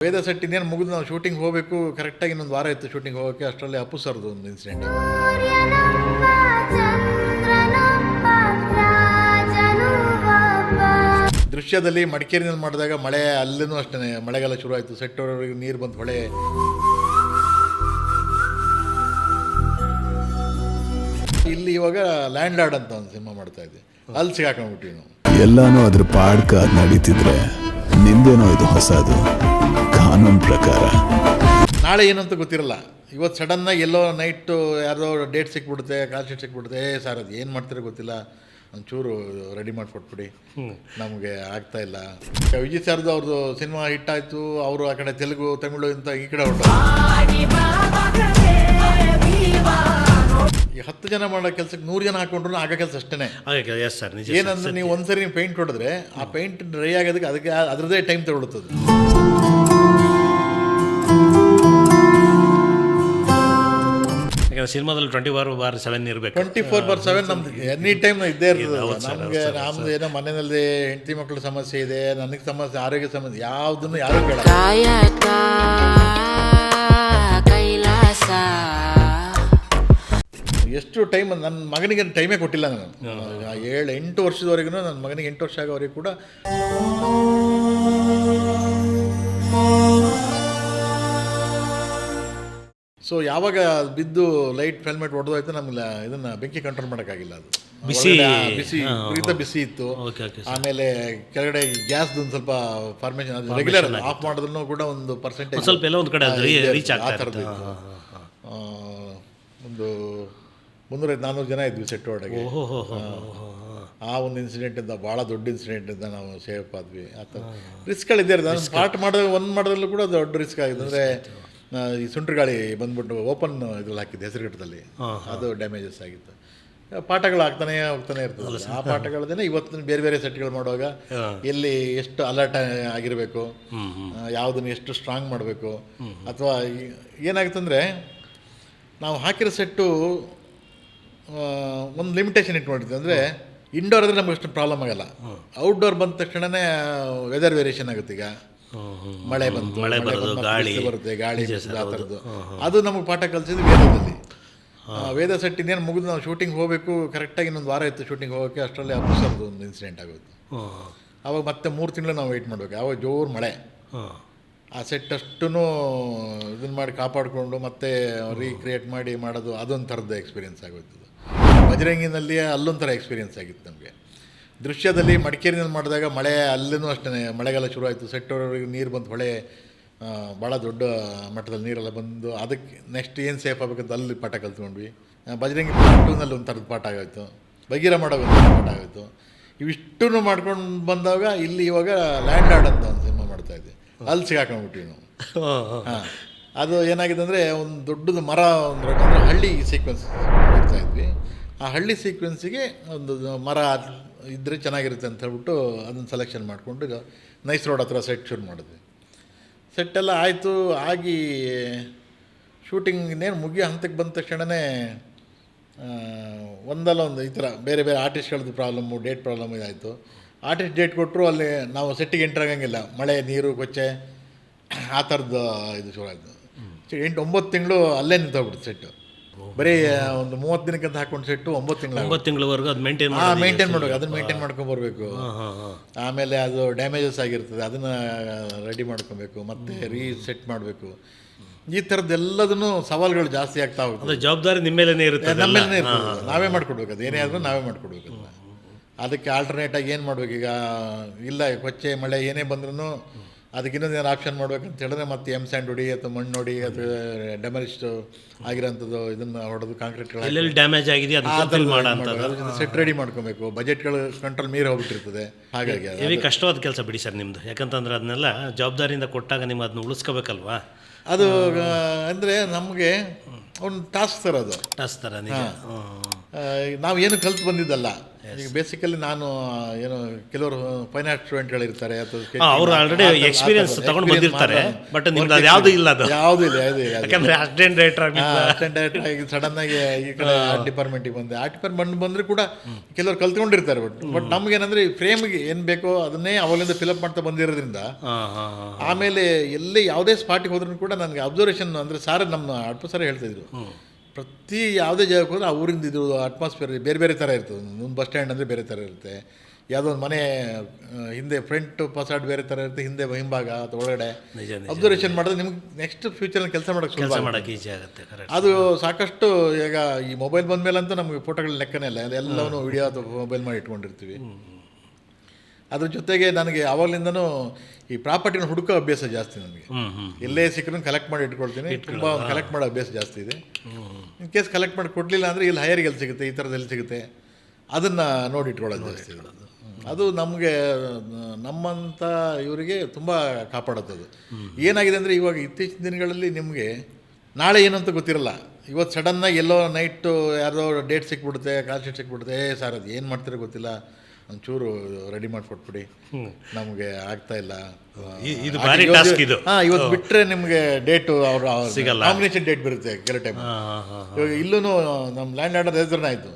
ವೇದ set ಇನ್ನೇನು ಮುಗಿದು ನಾವು ಶೂಟಿಂಗ್ ಹೋಗಬೇಕು ಕರೆಕ್ಟಾಗಿ ಇನ್ನೊಂದು ವಾರ ಇತ್ತು ಶೂಟಿಂಗ್ ಹೋಗೋಕ್ಕೆ ಅಷ್ಟರಲ್ಲಿ ಅಪ್ಪು ಸರ್ದು ಒಂದು ಇನ್ಸಿಡೆಂಟ್ ದೃಶ್ಯದಲ್ಲಿ ಮಡಿಕೇರಿನಲ್ಲಿ ಮಾಡಿದಾಗ ಮಳೆ ಅಲ್ಲೂ ಅಷ್ಟೇ ಮಳೆಗಾಲ ಶುರು ಆಯಿತು. ಸೆಟ್ ನೀರು ಬಂದು ಹೊಳೆ. ಇಲ್ಲಿ ಇವಾಗ ಲ್ಯಾಂಡ್ ಲಾರ್ಡ್ ಅಂತ ಒಂದು ಸಿನಿಮಾ ಮಾಡ್ತಾ ಇದ್ದೆ. ಅಲ್ಲಿ ಸಿಗಾಕೊಂಡ್ಬಿಟ್ವಿ ನಾವು. ಎಲ್ಲಾನು ಅದ್ರ ಪಾಡ್ಕ ನಡೀತಿದ್ರೆ ನಿಂದೇನೋ ಇದು ಹೊಸದು. ಕಾನೂನ್ ಪ್ರಕಾರ. ನಾಳೆ ಏನಂತ ಗೊತ್ತಿರಲ್ಲ. ಇವತ್ತು ಸಡನ್ನಾಗಿ ಎಲ್ಲೋ ನೈಟು ಯಾರೋ ಡೇಟ್ ಸಿಕ್ಬಿಡುತ್ತೆ ಕಾಲ್ ಶೀಟ್ ಸಿಕ್ಬಿಡುತ್ತೆ. ಏ ಸರ್ ಅದು ಏನು ಮಾಡ್ತೀರೋ ಗೊತ್ತಿಲ್ಲ. ಒಂಚೂರು ರೆಡಿ ಮಾಡಿಕೊಟ್ಬಿಡಿ ನಮಗೆ ಆಗ್ತಾ ಇಲ್ಲ. ವಿಜಯ್ ಸರ್ದು ಅವ್ರದ್ದು ಸಿನಿಮಾ ಹಿಟ್ ಆಯಿತು. ಅವರು ಆ ಕಡೆ ತೆಲುಗು ತಮಿಳು ಅಂತ ಈ ಕಡೆ ಹೊರಟು. ಈ ಹತ್ತು ಜನ ಮಾಡೋ ಕೆಲಸಕ್ಕೆ ನೂರು ಜನ ಹಾಕೊಂಡ್ರು ಆಗೋ ಕೆಲಸ ಅಷ್ಟೇ ಹಾಗೆ ಎಸ್ ಸರ್ ನಿಜ ಏನಂದ್ರೆ ನೀವು ಒಂದ್ಸರಿ ನೀವು ಪೇಂಟ್ ಹೊಡೆದ್ರೆ ಆ ಪೇಂಟ್ ಡ್ರೈ ಆಗೋದಕ್ಕೆ ಅದಕ್ಕೆ ಅದರದೇ ಟೈಮ್ ತಗೊಳುತ್ತದೆ ಯಾಕಂದ್ರೆ ಸಿನಿಮಾದಲ್ಲಿ ಟ್ವೆಂಟಿ ಫೋರ್ ಬಾರ್ ಸೆವೆನ್ ಇರಬೇಕು. ಟ್ವೆಂಟಿ ಫೋರ್ ಬಾರ್ ಸೆವೆನ್ ನಮ್ದು ಎನಿ ಟೈಮ್ ಇದ್ದೇ ಇರ್ತದೆ ನಮಗೆ ನಮ್ದು ಏನೋ ಮನೆಯಲ್ಲಿ ಹೆಂಡತಿ ಮಕ್ಕಳ ಸಮಸ್ಯೆ ಇದೆ ನನಗೆ ಸಮಸ್ಯೆ ಆರೋಗ್ಯ ಸಮಸ್ಯೆ ಯಾವುದನ್ನು ಯಾರು ಕೇಳ ಕೈಲಾಸ. ಎಷ್ಟು ಟೈಮ್ ನನ್ನ ಮಗನಿಗೆ ಟೈಮೇ ಕೊಟ್ಟಿಲ್ಲ ನಾನು. ಆ ಏಳು ಎಂಟು ವರ್ಷದವರೆಗೂ ನನ್ನ ಮಗನಿಗೆ ಎಂಟು ವರ್ಷ ಆಗೋವರೆಗೂ ಕೂಡ ಸೊ ಯಾವಾಗ ಬಿದ್ದು ಲೈಟ್ ಹೆಲ್ಮೆಟ್ ಹೊಡೆದೋಯ್ತು ನಮ್ಗೆ ಇದನ್ನ ಬೆಂಕಿ ಕಂಟ್ರೋಲ್ ಮಾಡೋಕ್ಕಾಗಿಲ್ಲ ಅದು. ಬಿಸಿ, ಬಿಸಿ ಕುರಿತ ಬಿಸಿ ಇತ್ತು. ಆಮೇಲೆ ಕೆಳಗಡೆ ಗ್ಯಾಸ್ ಒಂದು ಸ್ವಲ್ಪ ಫಾರ್ಮೇಷನ್ ಅದು ರೆಗ್ಯುಲರ್ ಆಫ್ ಮಾಡಿದ್ರು ಕೂಡ ಒಂದು ಪರ್ಸೆಂಟೇಜ್ ಸ್ವಲ್ಪ ಎಲ್ಲ ಒಂದು ಕಡೆ ರೀಚ್ ಆಗ್ತಾ ಒಂದು ಮುನ್ನೂರೈದು ನಾನ್ನೂರು ಜನ ಇದ್ವಿ ಸೆಟ್ ಒಳಗೆ. ಆ ಒಂದು ಇನ್ಸಿಡೆಂಟ್ ಇಂದ ಭಾಳ ದೊಡ್ಡ ಇನ್ಸಿಡೆಂಟ್ ಇಂದ ನಾವು ಸೇಫ್ ಆದ್ವಿ. ಆ ಥರ ರಿಸ್ಕ್ಗಳಿದ್ದೇ ಇರ್ತದೆ ಸ್ಟಾರ್ಟ್ ಮಾಡಿದ್ರೆ ಮಾಡೋ ಒಂದು ಮಾಡೋದ್ರಲ್ಲೂ ಕೂಡ ದೊಡ್ಡ ರಿಸ್ಕ್ ಆಗಿದೆ. ಅಂದರೆ ಈ ಸುಂಟ್ರ ಗಾಳಿ ಬಂದ್ಬಿಟ್ಟು ಓಪನ್ ಇದ್ರಲ್ಲಿ ಹಾಕಿದ್ದೆ ಹೆಸರುಘಟ್ಟದಲ್ಲಿ ಅದು ಡ್ಯಾಮೇಜಸ್ ಆಗಿತ್ತು. ಪಾಠಗಳು ಆಗ್ತಾನೆ ಹೋಗ್ತಾನೆ ಇರ್ತದೆ. ಆ ಪಾಠಗಳದೇನೆ ಇವತ್ತಿನ ಬೇರೆ ಬೇರೆ ಸೆಟ್ಗಳು ಮಾಡುವಾಗ ಎಲ್ಲಿ ಎಷ್ಟು ಅಲರ್ಟ್ ಆಗಿರಬೇಕು ಯಾವುದನ್ನು ಎಷ್ಟು ಸ್ಟ್ರಾಂಗ್ ಮಾಡಬೇಕು ಅಥವಾ ಏನಾಗುತ್ತಂದರೆ ನಾವು ಹಾಕಿರೋ ಸೆಟ್ಟು ಒಂದು ಲಿಮಿಟೇಷನ್ ಇಟ್ಕೊಂಡಿರ್ತೀವಿ ಅಂದರೆ ಇಂಡೋರ್ ಆದರೆ ನಮಗೆ ಅಷ್ಟು ಪ್ರಾಬ್ಲಮ್ ಆಗಲ್ಲ. ಔಟ್ಡೋರ್ ಬಂದ ತಕ್ಷಣವೇ ವೆದರ್ ವೇರಿಯೇಷನ್ ಆಗುತ್ತೆ ಈಗ. ಮಳೆ ಬಂತು ಮಳೆ ಬರೋದು, ಗಾಳಿ. ಬರುತ್ತೆ ಗಾಳಿ ಆ ಥರದ್ದು ಅದು ನಮಗೆ ಪಾಠ ಕಲಿಸಿದ್ದು ವೇದದಲ್ಲಿ. ವೇದ ಸೆಟ್ ಇನ್ನೇನು ಮುಗಿದು ನಾವು ಶೂಟಿಂಗ್ ಹೋಗಬೇಕು ಕರೆಕ್ಟಾಗಿ ಇನ್ನೊಂದು ವಾರ ಇತ್ತು ಶೂಟಿಂಗ್ ಹೋಗೋಕ್ಕೆ ಅಷ್ಟರಲ್ಲಿ ಅಪ್ಸರ್ದು ಒಂದು ಇನ್ಸಿಡೆಂಟ್ ಆಗೋದು ಅವಾಗ ಮತ್ತೆ ಮೂರು ತಿಂಗಳು ನಾವು ವೆಯ್ಟ್ ಮಾಡಬೇಕು. ಆವಾಗ ಜೋರು ಮಳೆ. ಆ ಸೆಟ್ ಅಷ್ಟೂ ಇದನ್ನು ಮಾಡಿ ಕಾಪಾಡಿಕೊಂಡು ಮತ್ತೆ ರೀಕ್ರಿಯೇಟ್ ಮಾಡಿ ಮಾಡೋದು ಅದೊಂದು ಥರದ ಎಕ್ಸ್ಪೀರಿಯೆನ್ಸ್ ಆಗೋಯ್ತು ಅದು. ಬಜರಂಗಿನಲ್ಲಿ ಅಲ್ಲೊಂಥರ ಥರ ಎಕ್ಸ್ಪೀರಿಯೆನ್ಸ್ ಆಗಿತ್ತು ನಮಗೆ. ದೃಶ್ಯದಲ್ಲಿ ಮಡಿಕೇರಿನಲ್ಲಿ ಮಾಡಿದಾಗ ಮಳೆ ಅಲ್ಲೂ ಅಷ್ಟೇ ಮಳೆಗಾಲ ಶುರು ಆಯಿತು ಸೆಟ್ ಅವ್ರಿಗೆ ನೀರು ಬಂತು. ಹೊಳೆ ಭಾಳ ದೊಡ್ಡ ಮಟ್ಟದಲ್ಲಿ ನೀರೆಲ್ಲ ಬಂದು ಅದಕ್ಕೆ ನೆಕ್ಸ್ಟ್ ಏನು ಸೇಫ್ ಆಗಬೇಕಂತ ಅಲ್ಲಿ ಪಾಠ ಕಲ್ತ್ಕೊಂಡ್ವಿ. ಬಜರಂಗಿ ಟೂನಲ್ಲಿ ಒಂದು ಥರದ ಪಾಠ ಆಗೋಯ್ತು. ಬಗೀರ ಮಾಡೋ ಒಂದು ಪಾಠ ಆಗೋಯ್ತು. ಇವಿಷ್ಟೂ ಮಾಡ್ಕೊಂಡು ಬಂದಾಗ ಇಲ್ಲಿ ಇವಾಗ ಲ್ಯಾಂಡ್ ಆರ್ಡ್ ಅಂತ ಒಂದು ಸಿನಿಮಾ ಮಾಡ್ತಾ ಇದ್ದೆ. ಅಲ್ಲಿ ಸಿಗಾಕೊಂಡ್ಬಿಟ್ವಿ ನಾವು. ಹಾಂ ಅದು ಏನಾಗಿದೆ ಅಂದರೆ ಒಂದು ದೊಡ್ಡದು ಮರ ಒಂದು ಅಂದರೆ ಹಳ್ಳಿ ಸೀಕ್ವೆನ್ಸ್ ಮಾಡ್ತಾ ಇದ್ವಿ. ಆ ಹಳ್ಳಿ ಸೀಕ್ವೆನ್ಸಿಗೆ ಒಂದು ಮರ ಇದ್ದರೆ ಚೆನ್ನಾಗಿರುತ್ತೆ ಅಂತ ಹೇಳ್ಬಿಟ್ಟು ಅದನ್ನು ಸೆಲೆಕ್ಷನ್ ಮಾಡಿಕೊಂಡು ನೈಸ್ ರೋಡ್ ಹತ್ರ ಸೆಟ್ ಶೂಟ್ ಮಾಡಿದ್ವಿ. ಸೆಟ್ಟೆಲ್ಲ ಆಯಿತು ಆಗಿ ಶೂಟಿಂಗ್ ಇನ್ನೇನು ಮುಗಿಯೋ ಹಂತಕ್ಕೆ ಬಂದ ತಕ್ಷಣವೇ ಒಂದಲ್ಲ ಒಂದು ಈ ಥರ ಬೇರೆ ಬೇರೆ ಆರ್ಟಿಸ್ಟ್ಗಳದ್ದು ಪ್ರಾಬ್ಲಮ್ಮು ಡೇಟ್ ಪ್ರಾಬ್ಲಮ್ ಇದಾಯಿತು. ಆರ್ಟಿಸ್ಟ್ ಡೇಟ್ ಕೊಟ್ಟರು ಅಲ್ಲಿ ನಾವು ಸೆಟ್ಟಿಗೆ ಎಂಟ್ರ್ ಆಗಂಗಿಲ್ಲ. ಮಳೆ ನೀರು ಕೊಚ್ಚೆ ಆ ಥರದ್ದು ಇದು ಶುರು ಆಯಿತು. ಎಂಟು ಒಂಬತ್ತು ತಿಂಗಳು ಅಲ್ಲೇ ನಿಂತೋಗ್ಬಿಡ್ತು ಸೆಟ್ಟು ಬರೀ ಒಂದು ಮೂವತ್ತು ದಿನಕ್ಕಂತ ಹಾಕೊಂಡು ಸೆಟ್ಟು ಒಂಬತ್ತು ತಿಂಗಳು ಒಂಬತ್ತು ತಿಂಗಳವರೆಗೂ ಅದು ಮೇಂಟೈನ್ ಹಾಂ ಮೇಂಟೈನ್ ಮಾಡಬೇಕು. ಅದನ್ನ ಮೇಂಟೈನ್ ಮಾಡ್ಕೊಂಡು ಬರಬೇಕು. ಆಮೇಲೆ ಅದು ಡ್ಯಾಮೇಜಸ್ ಆಗಿರ್ತದೆ. ಅದನ್ನು ರೆಡಿ ಮಾಡ್ಕೊಬೇಕು. ಮತ್ತೆ ರೀಸೆಟ್ ಮಾಡಬೇಕು. ಈ ಥರದ್ದೆಲ್ಲದನ್ನು ಸವಾಲುಗಳು ಜಾಸ್ತಿ ಆಗ್ತಾ ಹೋಗುತ್ತೆ ಜವಾಬ್ದಾರಿ ನಿಮ್ಮ ಮೇಲೆ ಇರುತ್ತೆ ನಮ್ಮ ಮೇಲೇ ಇರ್ತದೆ. ನಾವೇ ಮಾಡ್ಕೊಡ್ಬೇಕು ಅದು. ಏನೇ ಆದರೂ ನಾವೇ ಮಾಡ್ಕೊಡ್ಬೇಕು ಅದಕ್ಕೆ ಆಲ್ಟರ್ನೇಟಾಗಿ ಏನು ಮಾಡ್ಬೇಕು ಈಗ? ಇಲ್ಲ ಕೊಚ್ಚೆ ಮಳೆ ಏನೇ ಬಂದ್ರೂ ಅದಕ್ಕೆ ಏನು ಆಪ್ಷನ್ ಮಾಡ್ಬೇಕಂತ ಹೇಳಿದ್ರೆ ಮತ್ತೆ ಎಂ ಸ್ಯಾಂಡ್ ಹೊಡಿ ಅಥವಾ ಮಣ್ಣು ಹೊಡಿ ಅಥವಾ ಡ್ಯಾಮೇಜ್ ಆಗಿರೋಂಥದ್ದು ಇದನ್ನ ಹೊಡೆದು ಕಾಂಕ್ರೀಟ್ಗಳು ಡ್ಯಾಮೇಜ್ ಆಗಿದೆ ಸೆಟ್ ರೆಡಿ ಮಾಡ್ಕೊಬೇಕು. ಬಜೆಟ್ಗಳು ಕಂಟ್ರೋಲ್ ಮೀರಿ ಹೋಗ್ಬಿಟ್ಟಿರ್ತದೆ. ಹಾಗಾಗಿ ಕಷ್ಟವಾದ ಕೆಲಸ ಬಿಡಿ ಸರ್ ನಿಮ್ಮದು ಯಾಕಂತಂದ್ರೆ ಅದನ್ನೆಲ್ಲ ಜವಾಬ್ದಾರಿಯಿಂದ ಕೊಟ್ಟಾಗ ನೀವು ಅದನ್ನ ಉಳಿಸ್ಕೋಬೇಕಲ್ವಾ? ಅದು ಅಂದರೆ ನಮಗೆ ಒಂದು ಟಾಸ್ಕ್ ಥರ ಅದು. ಟಾಸ್ ಥರ. ನಾವು ಏನು ಕಲ್ತು ಬಂದಿದ್ದಲ್ಲ. ಈಗ ಬೇಸಿಕಲಿ ನಾನು ಏನು ಕೆಲವರು ಫೈನಾನ್ಸ್ ಆರ್ಟ್ ಸ್ಟೂಡೆಂಟ್ಗಳಿರ್ತಾರೆ ಅಥವಾ ಅವರು ಆಲ್ರೆಡಿ ಎಕ್ಸ್ಪೀರಿಯನ್ಸ್ ತಗೊಂಡು ಬಂದಿರ್ತಾರೆ. ಬಟ್ ನಿಮ್ದು ಅದು ಯಾವುದು ಇಲ್ಲ. ಅದು. ಯಾವ್ದು ಇಲ್ಲ ಯಾವ್ದು ಇಲ್ಲ. ಯಾಕಂದರೆ ಅಸಿಸ್ಟೆಂಟ್ ಡೈರೆಕ್ಟರ್ ಅಸಿಸ್ಟೆಂಟ್ ಡೈರೆಕ್ಟರ್ ಆಗಿ ಸಡನ್ ಆಗಿ ಈ ಕಡೆ ಆರ್ಟ್ ಡಿಪಾರ್ಟ್ಮೆಂಟಿಗೆ ಬಂದೆ. ಆರ್ಟ್ ಡಿಪಾರ್ಟ್ಮೆಂಟ್ ಬಂದ್ರೆ ಕೂಡ ಕೆಲವರು ಕಲ್ತ್ಕೊಂಡಿರ್ತಾರೆ ಬಟ್ ಬಟ್ ನಮ್ಗೆ ಏನಂದ್ರೆ ಫ್ರೇಮ್ಗೆ ಏನು ಬೇಕೋ ಅದನ್ನೇ ಅವಲಿಂದ ಫಿಲಪ್ ಮಾಡ್ತಾ ಬಂದಿರೋದ್ರಿಂದ ಆಮೇಲೆ ಎಲ್ಲಿ ಯಾವುದೇ ಸ್ಪಾಟಿಗೆ ಹೋದ್ರೂ ಕೂಡ ನನಗೆ ಅಬ್ಸರ್ವೇಷನ್ ಅಂದರೆ ಸಾರ್ ನಮ್ಮ ಅಡ್ಪ ಸರ್ ಹೇಳ್ತಿದ್ರು ಪ್ರತಿ ಯಾವುದೇ ಜಾಗಕ್ಕೆ ಹೋದರೆ ಆ ಊರಿಂದ ಇದು ಅಟ್ಮಾಸ್ಫಿಯರ್ ಬೇರೆ ಬೇರೆ ಥರ ಇರ್ತದೆ. ಒಂದು ಬಸ್ ಸ್ಟ್ಯಾಂಡ್ ಅಂದರೆ ಬೇರೆ ಥರ ಇರುತ್ತೆ. ಯಾವುದೋ ಒಂದು ಮನೆ ಹಿಂದೆ ಫ್ರಂಟ್ ಪಸಾಡ್ ಬೇರೆ ಥರ ಇರುತ್ತೆ ಹಿಂದೆ ಹಿಂಭಾಗ ಅಥವಾ ಒಳಗಡೆ. ಅಬ್ಸರ್ವೇಷನ್ ಮಾಡಿದ್ರೆ ನಿಮ್ಗೆ ನೆಕ್ಸ್ಟ್ ಫ್ಯೂಚರ್ನಲ್ಲಿ ಕೆಲಸ ಮಾಡೋಕ್ಕೆ ಕೆಲಸ ಮಾಡೋಕ್ಕೆ ಈಸಿ ಆಗುತ್ತೆ ಅದು ಸಾಕಷ್ಟು ಈಗ ಈ ಮೊಬೈಲ್ ಬಂದಮೇಲಂತೂ ನಮಗೆ ಫೋಟೋಗಳ ಲೆಕ್ಕನೇ ಇಲ್ಲ. ಎಲ್ಲವನ್ನೂ ವಿಡಿಯೋ ಅಥವಾ ಮೊಬೈಲ್ ಮಾಡಿ ಇಟ್ಕೊಂಡಿರ್ತೀವಿ. ಅದ್ರ ಜೊತೆಗೆ ನನಗೆ ಆವಾಗಲಿಂದನೂ ಈ ಪ್ರಾಪರ್ಟಿನ ಹುಡುಕೋ ಅಭ್ಯಾಸ ಜಾಸ್ತಿ ನನಗೆ. ಎಲ್ಲೇ ಸಿಕ್ಕರೂ ಕಲೆಕ್ಟ್ ಮಾಡಿ ಇಟ್ಕೊಳ್ತೀನಿ. ತುಂಬ ಕಲೆಕ್ಟ್ ಮಾಡೋ ಅಭ್ಯಾಸ ಜಾಸ್ತಿ ಇದೆ. ಇನ್ ಕೇಸ್ ಕಲೆಕ್ಟ್ ಮಾಡಿ ಕೊಡಲಿಲ್ಲ ಅಂದರೆ ಇಲ್ಲಿ ಹೈಯರ್ಗೆ ಎಲ್ಲಿ ಸಿಗುತ್ತೆ ಈ ಥರದಲ್ಲಿ ಸಿಗುತ್ತೆ. ಅದನ್ನು ನೋಡಿ ಇಟ್ಕೊಳ್ಳೋದು ಜಾಸ್ತಿ. ಅದು ನಮಗೆ ನಮ್ಮಂಥ ಇವರಿಗೆ ತುಂಬ ಕಾಪಾಡುತ್ತದು ಏನಾಗಿದೆ ಅಂದರೆ ಇವಾಗ ಇತ್ತೀಚಿನ ದಿನಗಳಲ್ಲಿ ನಿಮಗೆ ನಾಳೆ ಏನು ಅಂತ ಗೊತ್ತಿರಲ್ಲ. ಇವತ್ತು ಸಡನ್ನಾಗಿ ಎಲ್ಲೋ ನೈಟು ಯಾರೋ ಡೇಟ್ ಸಿಕ್ಬಿಡುತ್ತೆ ಕಾಲ್ ಶೀಟ್ ಸಿಕ್ಬಿಡುತ್ತೆ ಏ ಸರ್ ಅದು ಏನು ಮಾಡ್ತೀರೋ ಗೊತ್ತಿಲ್ಲ. ಒಂಚೂರು ರೆಡಿ ಮಾಡಿಕೊಟ್ಬಿಡಿ. ನಮಗೆ ಆಗ್ತಾ ಇಲ್ಲ. ಇದು ಭಾರಿ ಟಾಸ್ಕ್ ಇದು. ಹಾಂ ಇವತ್ತು ಬಿಟ್ಟರೆ ನಿಮಗೆ ಡೇಟು ಅವರು ಸಿಗಲ್ಲ. ಕಾಂಬಿನೇಷನ್ ಡೇಟ್ ಬರುತ್ತೆ ಕೆಲವು ಟೈಮ್ ಇವಾಗ ಇಲ್ಲೂ ನಮ್ಮ ಲ್ಯಾಂಡ್ ಆರ್ಡರ್ ಹೆಸರನ್ನ ಆಯಿತು.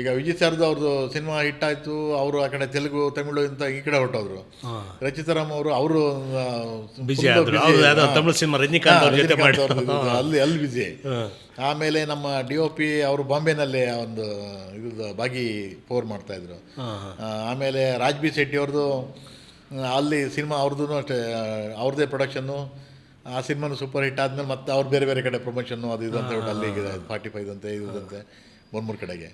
ಈಗ ವಿಜಯ್ ಸರ್ದು ಅವ್ರದ್ದು ಸಿನಿಮಾ ಹಿಟ್ ಆಯಿತು ಅವರು ಆ ಕಡೆ ತೆಲುಗು ತಮಿಳು ಇಂತ ಈ ಕಡೆ ಹೊರಟೋದ್ರು. ರಚಿತಾರಾಮ್ ಅವರು ಅವರು ಬಿಜಿ ತಮಿಳು ಸಿನಿಮಾ ರಜನಿಕಾಂತ್ ಅವ್ರ ಜೊತೆ ಮಾಡಿ ಅಲ್ಲಿ ಅಲ್ಲಿ ಬಿಜಿ. ಆಮೇಲೆ ನಮ್ಮ ಡಿ ಒ ಪಿ ಅವರು ಬಾಂಬೆನಲ್ಲಿ ಒಂದು ಇದು ಬಾಗಿ ಪೋರ್ ಮಾಡ್ತಾಯಿದ್ರು ಆಮೇಲೆ ರಾಜ್ಬಿ ಶೆಟ್ಟಿ ಅವ್ರದ್ದು ಅಲ್ಲಿ ಸಿನಿಮಾ ಅವ್ರದ್ದು ಅಷ್ಟೇ ಅವ್ರದ್ದೇ ಪ್ರೊಡಕ್ಷನ್ನು ಆ ಸಿನಿಮಾನು ಸೂಪರ್ ಹಿಟ್ ಆದ್ಮೇಲೆ ಮತ್ತೆ ಅವ್ರು ಬೇರೆ ಬೇರೆ ಕಡೆ ಪ್ರಮೋಷನ್ನು ಅದು ಇದು ಅಂತ ಅಲ್ಲಿ ಫಾರ್ಟಿ ಫೈವ್ ಅಂತೆ ಇದು ಅಂತೆ ಮೂರು ಮೂರು ಕಡೆಗೆ.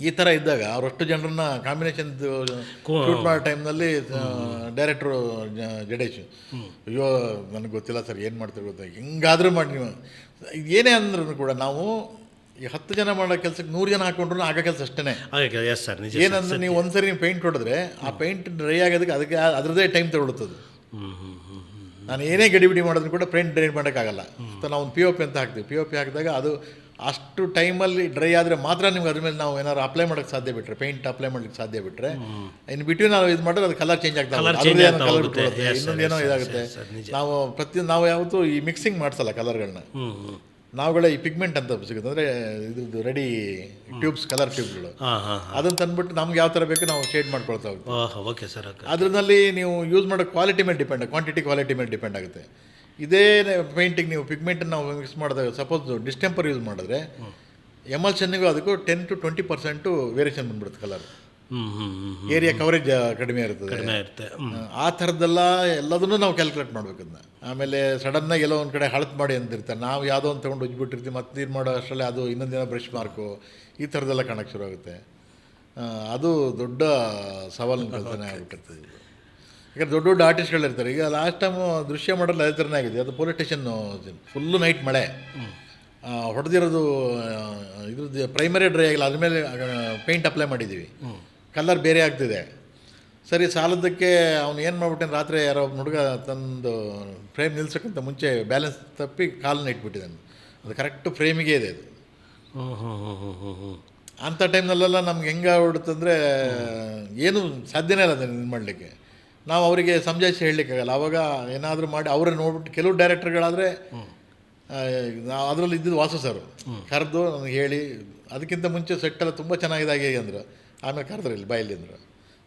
ಈ ಥರ ಇದ್ದಾಗ ಅವರಷ್ಟು ಜನರನ್ನ ಕಾಂಬಿನೇಷನ್ ಶೂಟ್ ಮಾಡೋ ಟೈಮ್ನಲ್ಲಿ ಡೈರೆಕ್ಟ್ರು ಜಡೇಶ್ ಅಯ್ಯೋ ನನಗೆ ಗೊತ್ತಿಲ್ಲ ಸರ್ ಏನು ಮಾಡ್ತೀರಿ ಗೊತ್ತಾ? ಹಿಂಗಾದ್ರೂ ಮಾಡಿ ನೀವು. ಏನೇ ಅಂದ್ರೂ ಕೂಡ ನಾವು ಈ ಹತ್ತು ಜನ ಮಾಡೋ ಕೆಲಸಕ್ಕೆ ನೂರು ಜನ ಹಾಕೊಂಡ್ರು ಆಗೋ ಕೆಲಸ ಅಷ್ಟೇ ಎಸ್ ಸರ್ ನಿಜ ಏನಂದ್ರೆ ನೀವು ಒಂದ್ಸರಿ ನೀವು ಪೇಂಟ್ ಹೊಡೆದ್ರೆ ಆ ಪೇಂಟ್ ಡ್ರೈ ಆಗೋದಕ್ಕೆ ಅದಕ್ಕೆ ಅದರದೇ ಟೈಮ್ ತಗೊಳುತ್ತದೆ ನಾನು ಏನೇ ಗಡಿಬಿಡಿ ಮಾಡಿದ್ರು ಕೂಡ ಪೇಂಟ್ ಡ್ರೈ ಮಾಡೋಕ್ಕಾಗಲ್ಲ. ಸೊ ನಾವು ಒಂದು ಪಿ ಓ ಪಿ ಅಂತ ಹಾಕ್ತೀವಿ. ಪಿ ಒ ಪಿ ಹಾಕಿದಾಗ ಅದು ಅಷ್ಟು ಟೈಮಲ್ಲಿ ಡ್ರೈ ಆದರೆ ಮಾತ್ರ ನಿಮ್ಗೆ ಅದ್ರ ಮೇಲೆ ನಾವು ಏನಾದ್ರು ಅಪ್ಲೈ ಮಾಡೋಕ್ಕೆ ಸಾಧ್ಯ ಬಿಟ್ಟರೆ ಪೇಂಟ್ ಅಪ್ಲೈ ಮಾಡ್ಲಿಕ್ಕೆ ಸಾಧ್ಯ ಬಿಟ್ಟರೆ ಇನ್ನು ಬಿಟ್ವೀನ್ ನಾವು ಇದು ಮಾಡಿದ್ರೆ ಅದು ಕಲರ್ ಚೇಂಜ್ ಆಗ್ತಾ ಇನ್ನೊಂದು ಏನೋ ಇದಾಗುತ್ತೆ. ನಾವು ಪ್ರತಿ ನಾವು ಯಾವತ್ತೂ ಈ ಮಿಕ್ಸಿಂಗ್ ಮಾಡಿಸಲ್ಲ ಕಲರ್ಗಳನ್ನ ನಾವುಗಳೇ ಈ ಪಿಗ್ಮೆಂಟ್ ಅಂತ ಸಿಗುತ್ತೆ ಅಂದರೆ ಇದ್ರದ್ದು ರೆಡಿ ಟ್ಯೂಬ್ಸ್ ಕಲರ್ ಟ್ಯೂಬ್ಗಳು ಅದನ್ನು ತಂದ್ಬಿಟ್ಟು ನಮ್ಗೆ ಯಾವ ಥರ ಬೇಕು ನಾವು ಶೇಡ್ ಮಾಡ್ಕೊಳ್ತಾ ಹೋಗ್ತೀವಿ. ಓಕೆ ಸರ್ ಅದರಲ್ಲಿ ನೀವು ಯೂಸ್ ಮಾಡೋ ಕ್ವಾಲಿಟಿ ಮೇಲೆ ಡಿಪೆಂಡ್ ಕ್ವಾಂಟಿಟಿ ಕ್ವಾಲಿಟಿ ಮೇಲೆ ಡಿಪೆಂಡ್ ಆಗುತ್ತೆ. ಇದೇ ಪೇಂಟಿಂಗ್ ನೀವು ಪಿಗ್ಮೆಂಟನ್ನು ನಾವು ಮಿಕ್ಸ್ ಮಾಡಿದಾಗ ಸಪೋಸ್ ಡಿಸ್ಟೆಂಪರ್ ಯೂಸ್ ಮಾಡಿದ್ರೆ ಎಮಲ್ಷನ್ನಿಗೂ ಅದಕ್ಕೂ ten to twenty percent variation ಬಂದ್ಬಿಡುತ್ತೆ ಕಲರ್ ಏರಿಯಾ ಕವರೇಜ್ ಕಡಿಮೆ ಇರ್ತದೆ. ಆ ಥರದ್ದೆಲ್ಲ ಎಲ್ಲದನ್ನೂ ನಾವು ಕ್ಯಾಲ್ಕುಲೇಟ್ ಮಾಡಬೇಕು ಅದನ್ನ. ಆಮೇಲೆ ಸಡನ್ನಾಗಿ ಎಲ್ಲೋ ಒಂದು ಕಡೆ ಹಳತ್ ಮಾಡಿ ಅಂತಿರ್ತಾರೆ. ನಾವು ಯಾವುದೋ ಒಂದು ತೊಗೊಂಡು ಉಜ್ಬಿಟ್ಟಿರ್ತೀವಿ ಮತ್ತೆ ನೀರು ಮಾಡೋ ಅಷ್ಟರಲ್ಲಿ ಅದು ಇನ್ನೊಂದು ದಿನ ಬ್ರಷ್ ಮಾರ್ಕು ಈ ಥರದ್ದೆಲ್ಲ ಕಾಣಕ್ಕೆ ಶುರು ಆಗುತ್ತೆ. ಅದು ದೊಡ್ಡ ಸವಾಲಿನ ಕಲ್ಪನೆ ಆಗ್ಬಿಟ್ಟಿರ್ತದೆ. ಯಾಕಂದ್ರೆ ದೊಡ್ಡ ದೊಡ್ಡ ಆರ್ಟಿಸ್ಟ್ಗಳಿರ್ತಾರೆ ಈಗ ಲಾಸ್ಟ್ ಟೈಮು ದೃಶ್ಯ ಮಾಡಲು ಅದೇ ಥರನೇ ಆಗಿದೆ. ಅದು ಪೊಲೀಸ್ ಸ್ಟೇಷನ್ನು ಫುಲ್ಲು ನೈಟ್ ಮಳೆ. ಹೊಡೆದಿರೋದು ಇದ್ರದ್ದು ಪ್ರೈಮರಿ ಡ್ರೈ ಆಗಿಲ್ಲ. ಅದ್ರ ಮೇಲೆ ಪೇಂಟ್ ಅಪ್ಲೈ ಮಾಡಿದ್ದೀವಿ ಕಲರ್ ಬೇರೆ ಆಗ್ತಿದೆ. ಸರಿ ಸಾಲದಕ್ಕೆ ಅವ್ನು ಏನು ಮಾಡ್ಬಿಟ್ಟೆ ರಾತ್ರಿ ಯಾರೋ ಹುಡುಗ ತಂದು ಫ್ರೇಮ್ ನಿಲ್ಸೋಕ್ಕಿಂತ ಮುಂಚೆ ಬ್ಯಾಲೆನ್ಸ್ ತಪ್ಪಿ ಕಾಲನ್ನ ಇಟ್ಬಿಟ್ಟಿದ್ದಾನೆ. ಅದು ಕರೆಕ್ಟ್ ಫ್ರೇಮಿಗೆ ಇದೆ ಅದು. ಅಂಥ ಟೈಮ್ನಲ್ಲೆಲ್ಲ ನಮ್ಗೆ ಹೆಂಗೆ ಆಗ್ಬಿಡುತ್ತಂದರೆ, ಏನು ಸಾಧ್ಯನೇ ಇಲ್ಲ ಅದನ್ನು ಇದು ಮಾಡಲಿಕ್ಕೆ. ನಾವು ಅವರಿಗೆ ಸಮಜಾಯಿಸಿ ಹೇಳಲಿಕ್ಕಾಗಲ್ಲ. ಅವಾಗ ಏನಾದರೂ ಮಾಡಿ ಅವರೇ ನೋಡ್ಬಿಟ್ಟು ಕೆಲವು ಡೈರೆಕ್ಟರ್ಗಳಾದರೆ ಅದರಲ್ಲಿ ಇದ್ದಿದ್ದು ವಾಸು ಸರ್. ಕರೆದು ನನಗೆ ಹೇಳಿ ಅದಕ್ಕಿಂತ ಮುಂಚೆ ಸೆಟ್ಟೆಲ್ಲ ತುಂಬ ಚೆನ್ನಾಗಿದೆ ಹಾಗೆ ಅಂದರು. ಆಮೇಲೆ ಕರೆದ್ರು ಇಲ್ಲಿ ಬಾಯಲ್ಲಿ ಅಂದರು.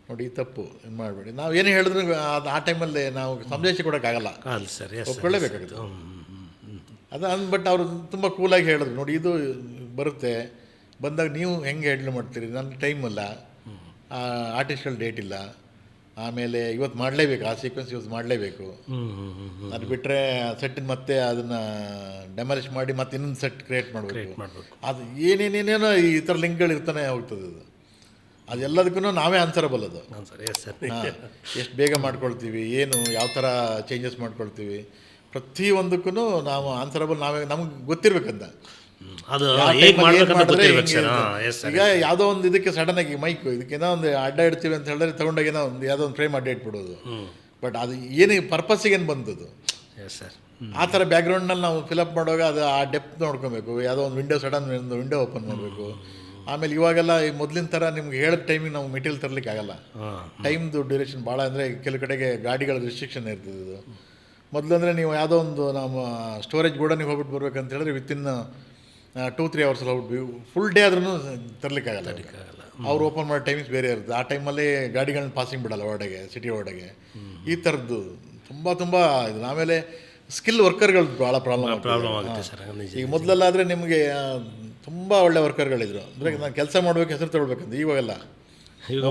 ನೋಡಿ ಈ ತಪ್ಪು ಇದು ಮಾಡಬೇಡಿ. ನಾವು ಏನು ಹೇಳಿದ್ರು ಅದು ಆ ಟೈಮಲ್ಲಿ ನಾವು ಸಮಜಾಯಿಸಿ ಕೊಡೋಕ್ಕಾಗಲ್ಲ. ಸರ್ ಒಪ್ಕೊಳ್ಳೇಬೇಕಾಗುತ್ತೆ. ಬಟ್ ಅದು ಅಂದ್ಬಿಟ್ಟು ಅವರು ತುಂಬ ಕೂಲಾಗಿ ಹೇಳಿದ್ರು. ನೋಡಿ ಇದು ಬರುತ್ತೆ. ಬಂದಾಗ ನೀವು ಹೆಂಗೆ ಹ್ಯಾಂಡಲ್ ಮಾಡ್ತೀರಿ? ನನ್ನ ಟೈಮ್ ಆರ್ಟಿಸ್ಟ್ಗಳ ಆರ್ಟಿಸ್ಟಲ್ ಡೇಟ್ ಇಲ್ಲ. ಆಮೇಲೆ ಇವತ್ತು ಮಾಡಲೇಬೇಕು ಆ ಸೀಕ್ವೆನ್ಸ್ ಯೂಸ್ ಮಾಡಲೇಬೇಕು. ಅದು ಬಿಟ್ಟರೆ ಸೆಟ್ಟಿನ ಮತ್ತೆ ಅದನ್ನು ಡೆಮಾಲಿಷ್ ಮಾಡಿ ಮತ್ತೆ ಇನ್ನೊಂದು ಸೆಟ್ ಕ್ರಿಯೇಟ್ ಮಾಡಬೇಕು. ಅದು ಏನೇನೇನೇನೋ ಈ ಥರ ಲಿಂಕ್ಗಳು ಇರ್ತಾನೆ ಹೋಗ್ತದೆ ಅದು. ಅದೆಲ್ಲದಕ್ಕೂ ನಾವೇ ಆನ್ಸರಬಲ್ ಅದು. ಎಷ್ಟು ಬೇಗ ಮಾಡ್ಕೊಳ್ತೀವಿ ಏನು ಯಾವ ಥರ ಚೇಂಜಸ್ ಮಾಡ್ಕೊಳ್ತೀವಿ ಪ್ರತಿಯೊಂದಕ್ಕೂ ನಾವು ಆನ್ಸರಬಲ್ ನಾವೇ ನಮ್ಗೆ ಗೊತ್ತಿರ್ಬೇಕಂತ. ಅದು ಹೇಗೆ ಮಾಡ್ಬೇಕಂತ ಗೊತ್ತಿರ್ಬೇಕು ಸರ್. ಈಗ ಯಾವುದೋ ಒಂದು ಇದಕ್ಕೆ ಸಡನ್ ಆಗಿ ಮೈಕ್ ಇದಕ್ಕೆ ಏನೋ ಒಂದು ಅಡ್ಡ ಇಡ್ತೀವಿ ಅಂತ ಹೇಳಿದ್ರೆ ತಗೊಂಡಾಗ ಏನೋ ಒಂದು ಯಾವುದೋ ಒಂದು ಫ್ರೇಮ್ ಅಡ್ಡ ಇಟ್ಬಿಡೋದು. ಬಟ್ ಅದು ಏನೇ ಪರ್ಪಸ್ಸಿಗೆ ಏನು ಬಂದದ್ದು? Yes sir. ಆ ಥರ ಬ್ಯಾಕ್ಗ್ರೌಂಡ್ನಲ್ಲಿ ನಾವು ಫಿಲಪ್ ಮಾಡುವಾಗ ಅದು ಆ ಡೆಪ್ತ್ ನೋಡ್ಕೊಬೇಕು. ಯಾವುದೋ ಒಂದು ವಿಂಡೋ ಸಡನ್ ಒಂದು ವಿಂಡೋ ಓಪನ್ ಮಾಡಬೇಕು. ಆಮೇಲೆ ಇವಾಗೆಲ್ಲ ಈ ಮೊದಲಿನ ಥರ ನಿಮ್ಗೆ ಹೇಳಿದ ಟೈಮಿಗೆ ನಾವು ಮೆಟೀರಿಯಲ್ ತರಲಿಕ್ಕೆ ಆಗಲ್ಲ. ಟೈಮ್ದು ಡ್ಯೂರೇಷನ್ ಭಾಳ ಅಂದರೆ ಕೆಲವು ಕಡೆಗೆ ಗಾಡಿಗಳ ರಿಸ್ಟ್ರಿಕ್ಷನ್ ಇರ್ತದೆ ಇದು. ಮೊದಲು ಅಂದರೆ ನೀವು ಯಾವುದೋ ಒಂದು ನಮ್ಮ ಸ್ಟೋರೇಜ್ ಗೋಡನಿಗೆ ಹೋಗ್ಬಿಟ್ಟು ಬರ್ಬೇಕಂತ ಹೇಳಿದ್ರೆ ವಿತಿನ್ ಟೂ ತ್ರೀ ಅವರ್ಸಲ್ಲಿ ಹೋಗ್ಬಿಟ್ಟು ಫುಲ್ ಡೇ ಆದ್ರೂ ತರಲಿಕ್ಕಾಗಲ್ಲ ಅವ್ರು ಓಪನ್ ಮಾಡೋ ಟೈಮಿಂಗ್ಸ್ ಬೇರೆ ಇರುತ್ತೆ. ಆ ಟೈಮಲ್ಲಿ ಗಾಡಿಗಳನ್ನ ಪಾಸಿಂಗ್ ಬಿಡಲ್ಲ ಹೊರಡೆಗೆ ಸಿಟಿ ಹೊರಡೆಗೆ ಈ ಥರದ್ದು ತುಂಬ ತುಂಬ ಇದು. ಆಮೇಲೆ ಸ್ಕಿಲ್ ವರ್ಕರ್ಗಳು ಭಾಳ ಪ್ರಾಬ್ಲಮ್ ಪ್ರಾಬ್ಲಮ್ ಆಗುತ್ತೆ ಸರ್ ಈಗ ಈಗ ಮೊದಲೆಲ್ಲಾದರೆ ನಿಮಗೆ ತುಂಬ ಒಳ್ಳೆ ವರ್ಕರ್ಗಳಿದ್ರು ಅಂದರೆ ನಾನು ಕೆಲಸ ಮಾಡಬೇಕು ಹೆಸರು ತಗೊಳ್ಬೇಕಂತ. ಇವಾಗೆಲ್ಲ ದುಡ್ಡು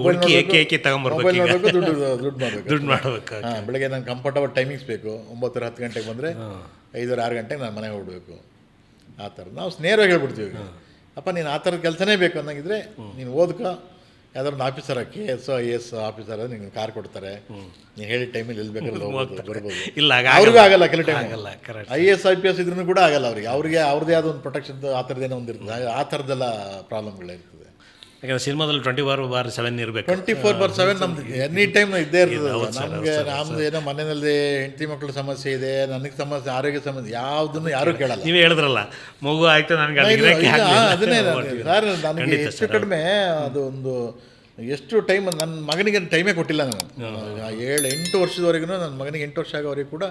ದುಡ್ಡು ಮಾಡಬೇಕು. ದುಡ್ಡು ಮಾಡ್ಬೇಕು ಹಾಂ ಬೆಳಗ್ಗೆ ನಂಗೆ ಕಂಫರ್ಟಬಲ್ ಟೈಮಿಂಗ್ಸ್ ಬೇಕು. ಒಂಬತ್ತರ ಹತ್ತು ಗಂಟೆಗೆ ಬಂದರೆ ಐದರ ಆರು ಗಂಟೆಗೆ ನಾನು ಮನೆಗೆ ಹೋಗ್ಬೇಕು. ಆ ಥರ ನಾವು ಸ್ನೇಹವಾಗಿ ಹೇಳ್ಬಿಡ್ತೀವಿ ಅಪ್ಪ ನೀನು ಆ ಥರದ ಕೆಲಸನೇ ಬೇಕು ಅನ್ನಂಗಿದ್ರೆ ನೀನು ಓದ್ಕ. ಯಾವ್ದಾದ್ರು ಒಂದು officer K S I S officer ನಿಂಗೆ ಕಾರ್ ಕೊಡ್ತಾರೆ. ನೀನು ಹೇಳಿದ ಟೈಮಲ್ಲಿ ಎಲ್ಲಿ ಬೇಕಾದ್ರೆ ಬರ್ಬೋದು. ಇಲ್ಲ ಅವ್ರಿಗೂ ಆಗಲ್ಲ. ಕೆಲವು ಟೈಮ್ ಆಗಲ್ಲ correct I S I P S ಇದ್ರೂ ಕೂಡ ಆಗಲ್ಲ ಅವ್ರಿಗೆ. ಅವ್ರಿಗೆ ಅವ್ರದ್ದೇ ಆದ ಒಂದು ಪ್ರೊಟೆಕ್ಷನ್ ಆ ಥರದ್ದೇನೋ ಒಂದು ಇರ್ತದೆ ಆ ಥರದ್ದೆಲ್ಲ ಪ್ರಾಬ್ಲಮ್ಗಳಿರ್ತದೆ ಯಾಕಂದ್ರೆ ಸಿನಿಮಾದಲ್ಲಿ ಟ್ವೆಂಟಿ ಫೋರ್ ಬಾರ್ ಸೆವೆನ್ ಇರಬೇಕು. ಟ್ವೆಂಟಿ ಫೋರ್ ಬಾರ್ ಸೆವೆನ್ ನಮ್ದು ಎನಿ ಟೈಮ್ ಇದ್ದೇ ಇರ್ತದೆ ನಮಗೆ ನಮ್ದು ಏನೋ ಮನೆಯಲ್ಲಿ ಹೆಂಡತಿ ಮಕ್ಕಳ ಸಮಸ್ಯೆ ಇದೆ ನನಗೆ ಸಮಸ್ಯೆ ಆರೋಗ್ಯ ಸಮಸ್ಯೆ ಯಾವುದನ್ನು ಯಾರು ಕೇಳಲ್ಲ. ನೀವೇ ಹೇಳಿದ್ರಲ್ಲ ಮಗು ಆಯ್ತು ನನಗೆ ಅದನ್ನೇ ನಾನು- ಸರ್. ನನಗೆ ಎಷ್ಟು ಹೆಚ್ಚು ಕಡಿಮೆ ಅದು ಒಂದು ಎಷ್ಟು ಟೈಮ್ ನನ್ನ ಮಗನಿಗೆ ಟೈಮೇ ಕೊಟ್ಟಿಲ್ಲ ನಾನು. ಏಳು ಎಂಟು ವರ್ಷದವರೆಗೂ ನನ್ನ ಮಗನಿಗೆ ಎಂಟು ವರ್ಷ ಆಗೋವರೆಗೂ ಕೂಡ